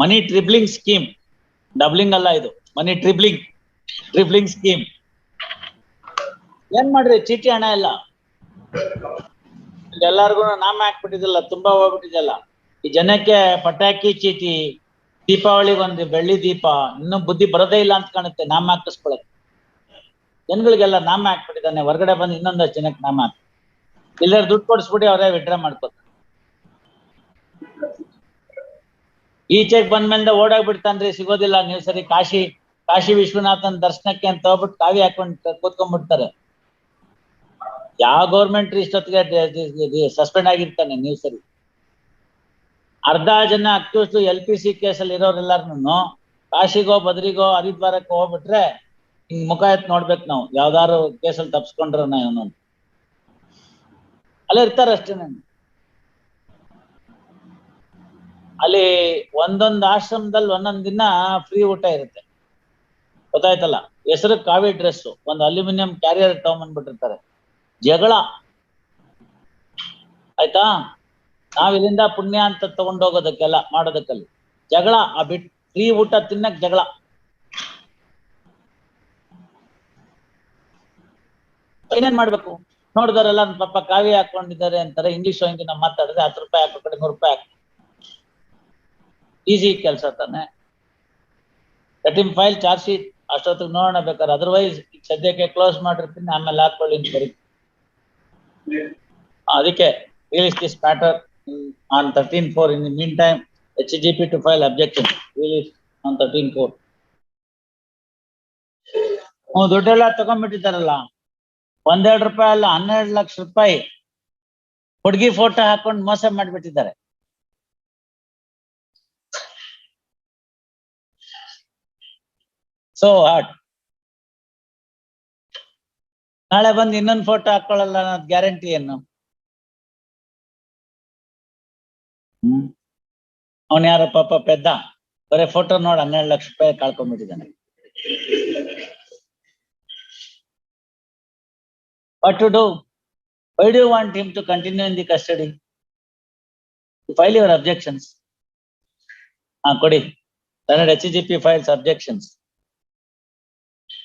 ಮನಿ tripling scheme doubling ಅಲ್ಲ ಇದು. Money tripling tripling scheme ಏನ್ ಮಾಡ್ರಿ? ಚೀಟಿ ಹಣ ಎಲ್ಲ? ಎಲ್ಲಾರ್ಗು ನಾಮ ಹಾಕ್ಬಿಟ್ಟಿದಲ್ಲ ತುಂಬಾ ಹೋಗ್ಬಿಟ್ಟಿದಲ್ಲ ಈ ಜನಕ್ಕೆ ಪಟಾಕಿ ಚೀಟಿ ದೀಪಾವಳಿ ಒಂದು ಬೆಳ್ಳಿ ದೀಪ, ಇನ್ನೂ ಬುದ್ಧಿ ಬರೋದೇ ಇಲ್ಲ ಅಂತ ಕಾಣುತ್ತೆ, ನಾಮ ಹಾಕಿಸ್ಕೊಳಕ್ಕೆ ಜನಗಳಿಗೆಲ್ಲ ನಾಮ ಹಾಕ್ಬಿಟ್ಟಿದ್ದಾನೆ, ಹೊರಗಡೆ ಬಂದು ಇನ್ನೊಂದಷ್ಟು ಜನಕ್ಕೆ ನಾಮ ಹಾಕಿ ಇಲ್ಲಾರು ದುಡ್ಡು ಕೊಡಿಸ್ಬಿಟ್ಟು ಅವರೇ ವಿಡ್ರಾ ಮಾಡ್ಕೋತಾರೆ. ಈಚೆಗೆ ಬಂದ್ಮೇಲೆ ಓಡಾಗ್ಬಿಡ್ತಾನ್ರಿ ಸಿಗೋದಿಲ್ಲ. ನೀವು ಸರಿ ಕಾಶಿ ಕಾಶಿ ವಿಶ್ವನಾಥನ್ ದರ್ಶನಕ್ಕೆ ಅಂತ ಹೋಗ್ಬಿಟ್ಟು ಕಾವಿ ಹಾಕೊಂಡು ಕೂತ್ಕೊಂಡ್ಬಿಡ್ತಾರೆ. ಯಾವ ಗೌರ್ಮೆಂಟ್ ಇಷ್ಟೊತ್ತಿಗೆ ಸಸ್ಪೆಂಡ್ ಆಗಿರ್ತಾನೆ ನೀವು ಸರಿ. ಅರ್ಧ ಜನ ಅಕ್ಯೂಸ್ ಎಲ್ ಪಿ ಸಿ ಕೇಸಲ್ಲಿ ಇರೋರೆಲ್ಲಾರು ಕಾಶಿಗೋ, ಬದ್ರಿಗೋ, ಹರಿದ್ವಾರಕ್ಕೆ ಹೋಗ್ಬಿಟ್ರೆ ಹಿಂಗ್ ಮುಖ ಎತ್ ನೋಡ್ಬೇಕು ನಾವು. ಯಾವ್ದಾರು ಕೇಸಲ್ಲಿ ತಪ್ಸ್ಕೊಂಡ್ರ ಇವನು ಅಲ್ಲೇ ಇರ್ತಾರಷ್ಟೇ ಅಷ್ಟೇನೆ ಅಲ್ಲಿ ಒಂದೊಂದು ಆಶ್ರಮದಲ್ಲಿ ಒಂದೊಂದ್ ದಿನ ಫ್ರೀ ಊಟ ಇರುತ್ತೆ. ಗೊತ್ತಾಯ್ತಲ್ಲ? ಹೆಸರು ಕಾವಿ ಡ್ರೆಸ್ ಒಂದು ಅಲ್ಯೂಮಿನಿಯಂ ಕ್ಯಾರಿಯರ್ ತಗೊಂಬಂದ್ಬಿಟ್ಟಿರ್ತಾರೆ ಜಗಳ. ಆಯ್ತಾ? ನಾವ್ ಇಲ್ಲಿಂದ ಪುಣ್ಯ ಅಂತ ತಗೊಂಡೋಗೋದಕ್ಕೆಲ್ಲ ಮಾಡೋದಕ್ಕಲ್ಲಿ. ಜಗಳ, ಆ ಬಿಟ್ ಫ್ರೀ ಊಟ ತಿನ್ನಕ್ ಜಗಳ. ಏನೇನ್ ಮಾಡ್ಬೇಕು? ನೋಡಿದಾರೆಲ್ಲ ನನ್ ಪಾಪ ಕಾವಿ ಹಾಕೊಂಡಿದ್ದಾರೆ ಅಂತಾರೆ. ಇಂಗ್ಲಿಷ್ ಹೋಗಿ ನಾವು ಮಾತಾಡಿದ್ರೆ ಹತ್ತು ರೂಪಾಯಿ ಹಾಕೋ ಕಡೆ ನೂರು ರೂಪಾಯಿ ಹಾಕಿ ಈಸಿ ಕೆಲಸ ತಾನೆ. ಕಟಿಂಗ್ ಫೈಲ್ ಚಾರ್ಜ್ ಶೀಟ್ ಅಷ್ಟೊತ್ತಿಗೆ ನೋಡೋಣ ಬೇಕಾದ್ರೆ. ಅದರ್ವೈಸ್ ಸದ್ಯಕ್ಕೆ ಕ್ಲೋಸ್ ಮಾಡಿರ್ತೀನಿ, ಆಮೇಲೆ ಹಾಕೊಳ್ಳಿ ಅದಕ್ಕೆ release this matter on thirteen four in meantime H G to file objection release on thirteen four ದುಡ್ಡೆಲ್ಲ ತಗೊಂಡ್ಬಿಟ್ಟಿದ್ದಾರಲ್ಲ. ಒಂದೆರಡು ರೂಪಾಯಿ ಅಲ್ಲ, ಹನ್ನೆರಡು ಲಕ್ಷ ರೂಪಾಯಿ. ಹುಡುಗಿ ಫೋಟೋ ಹಾಕೊಂಡು ಮೋಸ ಮಾಡಿಬಿಟ್ಟಿದ್ದಾರೆ. ಸೊ ಹಾಟ್ ನಾಳೆ ಬಂದು ಇನ್ನೊಂದು ಫೋಟೋ ಹಾಕೊಳ್ಳಲ್ಲ ಅನ್ನೋದು ಗ್ಯಾರಂಟಿ ಏನು? ಹ್ಮ್. ಅವನ್ ಯಾರ ಪಾಪ ಪೆದ್ದ. ಬರೀ ಫೋಟೋ ನೋಡಿ, ಹನ್ನೆರಡು ಲಕ್ಷ ರೂಪಾಯಿ ಕಳ್ಕೊಂಡ್ಬಿಟ್ಟಿದ್ದಾನೆ. What to do why do want him to continue in the custody file your objections ಹಾ, ಕೊಡಿ. Kannada H G P files objections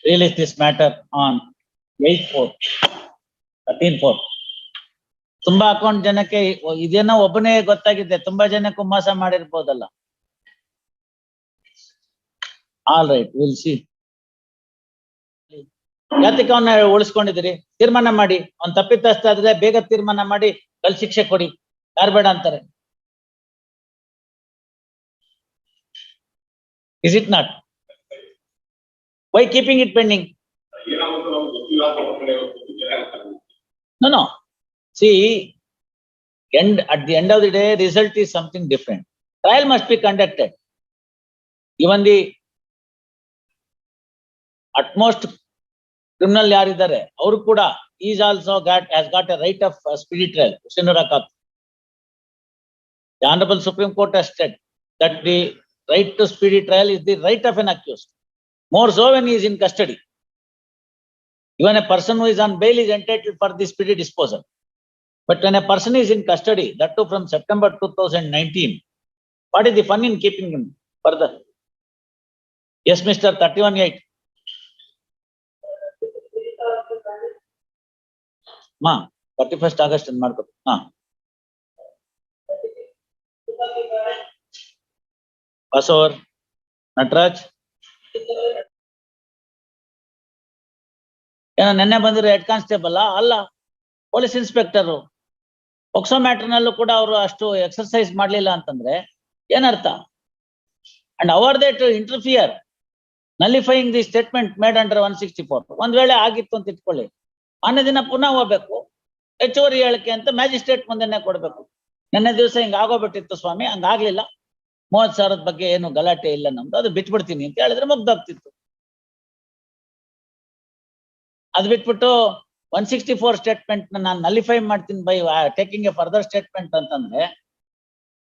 release this matter on. Eight four, thirteen four. ತುಂಬಾ ಅಕೌಂಟ್ ಜನಕ್ಕೆ ಇದೇನೋ ಒಬ್ಬನೇ ಗೊತ್ತಾಗಿದೆ ತುಂಬಾ ಜನಕ್ಕೂ ಮೋಸ ಮಾಡಿರ್ಬೋದಲ್ಲ. ಆಲ್ ರೈಟ್ ವಿಲ್ ಸಿ ಯಾತಕ್ಕೆ ಅವನ್ನ ಉಳಿಸ್ಕೊಂಡಿದ್ದೀರಿ. ತೀರ್ಮಾನ ಮಾಡಿ. ಅವ್ನ್ ತಪ್ಪಿತಸ್ಥ ಆದ್ರೆ ಬೇಗ ತೀರ್ಮಾನ ಮಾಡಿ ಕಲ್ ಶಿಕ್ಷೆ ಕೊಡಿ. ಯಾರು ಬೇಡ ಅಂತಾರೆ? Is it not Why keeping it pending? No, no. See, end, at the end of the day, result is something different. Trial must be conducted. Even the utmost criminal ಯಾರಿದ್ದಾರೆ ಅವರು ಕೂಡ is also got has got a right of speedy trial Kath. The Honorable Supreme Court has said that the right to speedy trial is the right of an accused. More so when he is in custody. Even a person who is on bail is entitled for the speedy disposal. But when a person is in custody, that too from September two thousand nineteen, what is the fun in keeping him further? Yes, Mr. thirty-one eight. Ma, thirty-first August and Marco, ma. Pass over. ನೆನ್ನೆ ಬಂದಿರೋ head constable ಅಲ್ಲ, police inspector. POCSO ಮ್ಯಾಟರ್ನಲ್ಲೂ ಕೂಡ ಅವರು ಅಷ್ಟು exercise ಮಾಡ್ಲಿಲ್ಲ ಅಂತಂದ್ರೆ ಏನರ್ಥ? And our they to interfere nullifying the statement made under one sixty four ಒಂದ್ ವೇಳೆ ಆಗಿತ್ತು ಅಂತ ಇಟ್ಕೊಳ್ಳಿ. ಮಾನ್ಯ ದಿನ ಪುನಃ ಹೋಗ್ಬೇಕು. ಹೆಚ್ಚುವರಿ ಹೇಳಿಕೆ ಅಂತ ಮ್ಯಾಜಿಸ್ಟ್ರೇಟ್ ಮುಂದೆನೆ ಕೊಡ್ಬೇಕು. ನೆನ್ನೆ ದಿವಸ ಹಿಂಗ್ ಆಗೋಗ್ಬಿಟ್ಟಿತ್ತು ಸ್ವಾಮಿ, ಹಂಗಾಗ್ಲಿಲ್ಲ. ಮೂವತ್ ಸಾವಿರದ ಬಗ್ಗೆ ಏನು ಗಲಾಟೆ ಇಲ್ಲ ನಮ್ದು. ಅದು ಬಿಟ್ಬಿಡ್ತೀನಿ ಅಂತ ಹೇಳಿದ್ರೆ ಮುಗ್ದೋಗ್ತಿತ್ತು. ಅದ್ ಬಿಟ್ಬಿಟ್ಟು ಒನ್ ಸಿಕ್ಸ್ಟಿ ಫೋರ್ ಸ್ಟೇಟ್ಮೆಂಟ್ ನಾನು ನಲಿಫೈ ಮಾಡ್ತೀನಿ by taking a further statement ಅಂತಂದ್ರೆ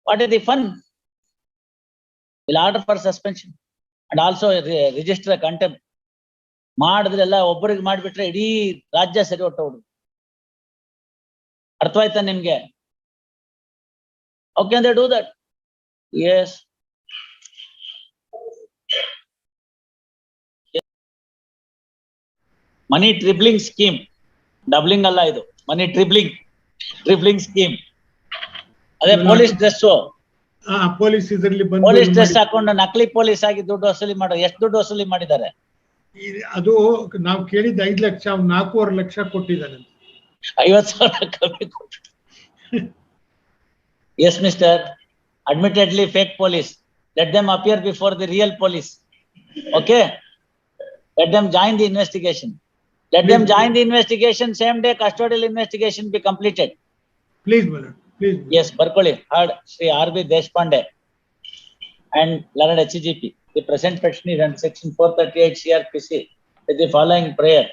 what is the fun will order for suspension and also register contempt ಮಾಡಿದ್ರೆ ಎಲ್ಲ ಒಬ್ಬರಿಗೆ ಮಾಡಿಬಿಟ್ರೆ ಇಡೀ ರಾಜ್ಯ ಸರಿ ಹೊಟ್ಟೋಡು ಅರ್ಥವಾಯ್ತಾ ನಿಮ್ಗೆ? ಓಕೆ ಅಂದ್ರೆ do that Yes. Money tripling scheme doubling ಅಲ್ಲ ಇದು. ಮನಿ ಟ್ರಿಬ್ಲಿಂಗ್ ಟ್ರಿಬ್ಲಿಂಗ್ ಸ್ಕೀಮ್ ಅದೇ ಪೊಲೀಸ್ ಡ್ರೆಸ್ ಪೊಲೀಸ್ ಇದರಲ್ಲಿ ಪೊಲೀಸ್ ಡ್ರೆಸ್ ಹಾಕೊಂಡು ನಕಲಿ ಪೊಲೀಸ್ ಆಗಿ ದುಡ್ಡು ವಸೂಲಿ ಮಾಡೋ. ಎಷ್ಟು ದುಡ್ಡು ವಸೂಲಿ ಮಾಡಿದ್ದಾರೆ? ಅದು ನಾವು ಕೇಳಿದ ಐದ್ ಲಕ್ಷ ಅವ್ನು ನಾಲ್ಕೂವರೆ ಲಕ್ಷ ಕೊಟ್ಟಿದ್ದಾನೆ. ಐವತ್ತು ಸಾವಿರ ಕಮ್ಮಿ ಕೊಟ್ಟು yes mister admittedly fake police. Let them appear before the real police. Okay? Let them join the investigation. Let please, them join the investigation. Same day, custodial investigation be completed. Please, brother. Please. Yes, Barkoli, heard Sri R.B. Deshpande and learned HGP. The present petition is under section 438 CRPC with the following prayer.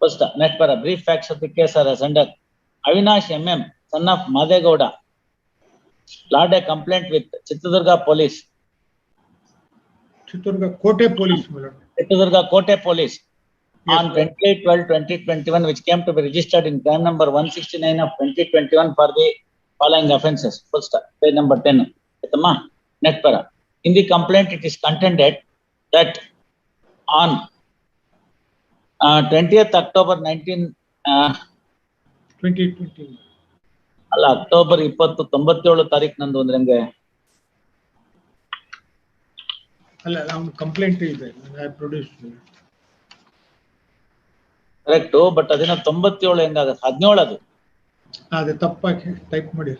First, next para brief facts of the case are as under Avinash M.M., son of Madegowda, lodged a complaint with Chitradurga police. Chitradurga Kote police. Chitradurga Kote police yes, on 28 12 2021, which came to be registered in crime number 169 of 2021 for the following offences. Full stop. Page number 10. Net para. In the complaint, it is contended that on uh, 20th October 19. Uh, 2020. ಅಲ್ಲ October ಇಪ್ಪತ್ತು ತೊಂಬತ್ತೇಳು ತಾರೀಕು ನಂದು ಅಂದ್ರೆ ಹಂಗೆ? ಅಲ್ಲ ಅವ್ನ complaint ಇದೆ ಪ್ರೊಡ್ಯೂಸ್ ಕರೆಕ್ಟ್ ಬಟ್ ಅದಿನ ತೊಂಬತ್ತೇಳು ಹೆಂಗಾಗತ್ತೆ? ಹದಿನೇಳು ಅದು? ಅದೇ ತಪ್ಪಾಗಿ ಟೈಪ್ ಮಾಡಿ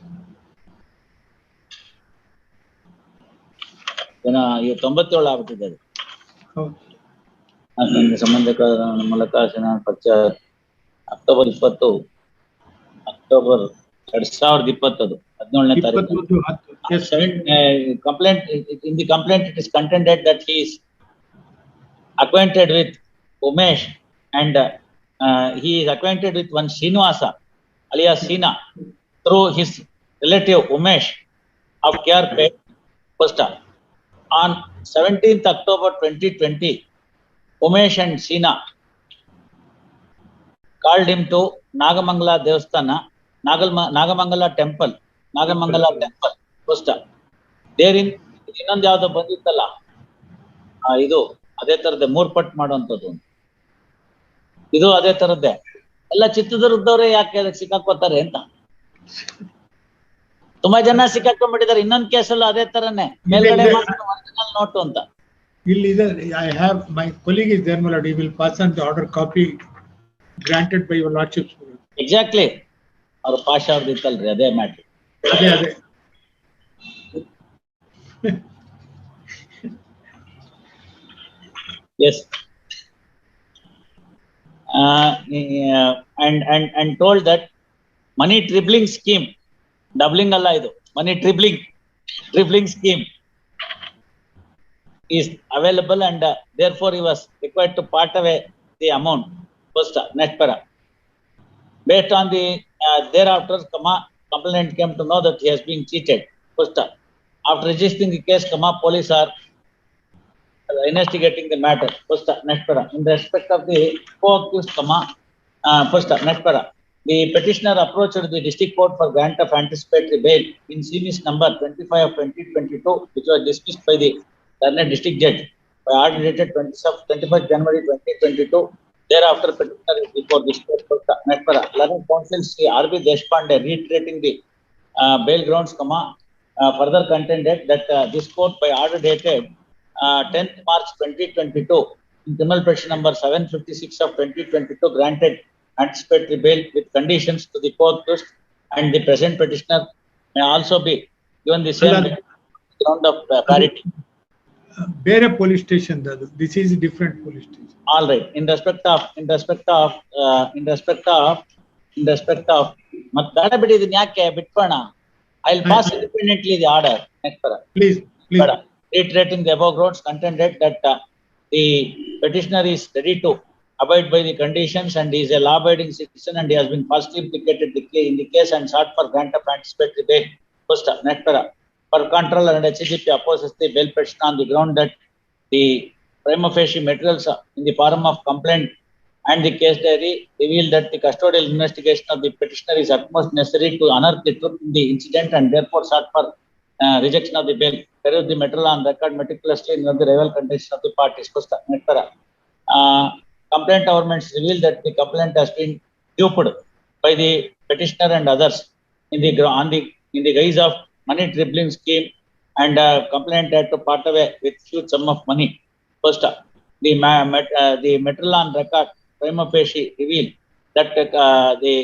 ಏನ ಇವ್ ತೊಂಬತ್ತೇಳು ಆಗ್ಬಿಟ್ಟಿದೆ ಅದು. ಸಂಬಂಧಿಕರ ಮೂಲಕ ಪರಿಚಯ ಅಕ್ಟೋಬರ್ ಇಪ್ಪತ್ತು ಅಕ್ಟೋಬರ್ ಎರಡ್ ಸಾವಿರದ ಇಪ್ಪತ್ತದು ಹದಿನೇಳನೇ ತಾರೀಕು ಇಪ್ಪತ್ತೊಂದು ಹತ್ತು S complaint, in the complaint, it is contended that he is acquainted with Umesh and uh, he is acquainted with one Srinivasa alias Sina through his relative Umesh of Kyarpet, Posta. On seventeenth October twenty twenty, Umesh and Sina called him to Nagamangala Devasthana, Nagalma, Nagamangala Temple, Nagamangala Temple, first. ದೇರಿನ್ ಇನ್ನೊಂದ್ ಯಾವ್ದೋ ಬಂದಿತ್ತಲ್ಲ? ಇದು ಅದೇ ತರದ್ದೇ ಮೂರ್ಪಟ್ ಮಾಡುವಂತದ್ದು ಇದು ಅದೇ ತರದ್ದೇ. ಎಲ್ಲ ಚಿತ್ರದುರ್ಗದವ್ರೆ ಯಾಕೆ ಅದಕ್ಕೆ ಸಿಕ್ಕಾಕೋತಾರೆ ಅಂತ? ತುಂಬಾ ಜನ ಸಿಕ್ಕಾಕೊಂಡ್ಬಿಟ್ಟಿದ್ದಾರೆ ಇನ್ನೊಂದ್ ಕೇಸಲ್ಲೂ ಅದೇ ತರನೇ. ಮೇಲ್ಗಡೆ ನೋಟು ಅಂತ. ಇಲ್ಲಿ ಇದೆ I have my colleague is there milord you will pass on the order copy granted by your lordship exactly ಅವ್ರ ಪಾಶ ಅವ್ರದ್ದು ಇತ್ತಲ್ರಿ ಅದೇ ಮ್ಯಾಟ್ರಿ ಅದೇ ಅದೇ Yes. And and told that money tripling scheme, doubling ಅಲ್ಲ ಇದು, money tripling tripling scheme is available and there for you was required to part away the amount. First next para. Based on the, uh, thereafter, comma, complainant came to know that he has been cheated. First, uh, after registering the case, comma, police are investigating the matter. First, uh, next para. In respect of the co-accused, comma, uh, first, uh, next para. The petitioner approached the district court for grant of anticipatory bail in series number twenty-five of twenty twenty-two, which was dismissed by the Thane district judge by order dated twenty-first January twenty twenty-two. Thereafter, petitioner before the state court learned counsel Sri Deshpande reiterating the uh, bail grounds, comma, uh, further contended that uh, this court by order dated uh, 10th March 2022 in criminal petition number 756 of 2022 granted anticipatory bail with conditions to the court and the present petitioner may also be given the same ground of uh, parity. ಬೇರೆ police station ಅದು this is different police station All right, in respect of, in respect of, uh, in respect of, in respect of, ಮತ್ ಬೇಡ ಬಿಡಿ ಇದನ್ನ ಯಾಕೆ ಬಿಟ್ಕೋಣ I will pass independently the order next para please ಬೇಡ reiterating the above grounds contended that uh, the petitioner is ready to abide by the conditions and he is a law abiding citizen and he has been falsely implicated in the case and sought for grant of anticipatory bail. First, uh, next para. For control and HGP opposes the bail petition on the ground that the prima facie materials in the form of complaint and the case diary reveal that the custodial investigation of the petitioner is utmost necessary to unearth the truth in the incident and therefore sought for uh, rejection of the bail. Peruse the material on record meticulously in the rival condition of the parties. Uh, complaint governments reveal that the complaint has been duped by the petitioner and others in the, on the, in the guise of money dribbling scheme and uh, complaint had to part away with huge sum of money. First, uh, the ma- met, uh, the material record prima facie reveal that uh, the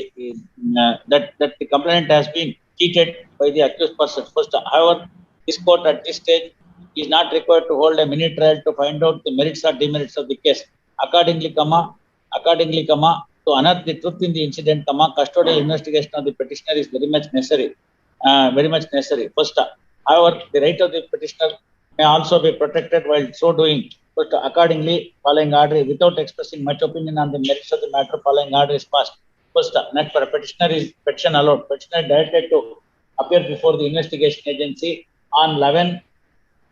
uh, that that the complainant has been cheated by the accused person. First, however, this court at this stage is not required to hold a mini trial to find out the merits or demerits of the case. Accordingly, comma, accordingly, comma, to unearth the truth in the incident, comma, custodial investigation of the petitioner is very much necessary. Uh, very much necessary. First, however, the right of the petitioner may also be protected while so doing. But accordingly, following order, without expressing much opinion on the merits of the matter, following order is passed. First, next for a petitioner is petition allowed. Petitioner directed to appear before the investigation agency on 11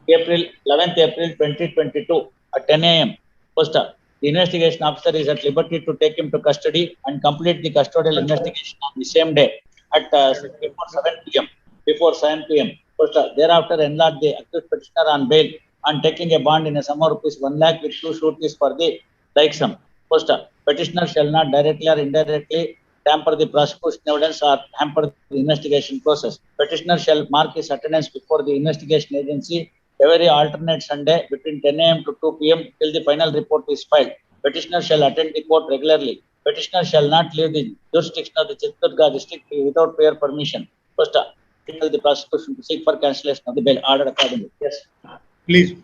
April, 11th April 2022 at 10 a.m. First, the investigation officer is at liberty to take him to custody and complete the custodial investigation on the same day at uh, before 7 p.m. Before 7 p.m. First, thereafter enlarge the accused petitioner on bail and taking a bond in a sum of rupees 1 lakh with two sureties for the like sum. First, petitioner shall not directly or indirectly tamper the prosecution evidence or hamper the investigation process. Petitioner shall mark his attendance before the investigation agency every alternate Sunday between 10 a.m. to 2 p.m. till the final report is filed. Petitioner shall attend the court regularly. Petitioner shall not leave the jurisdiction of the Chittorgarh district without prior permission. First, uh, the prosecution to seek for cancellation of the bail order accordingly. Yes. Please.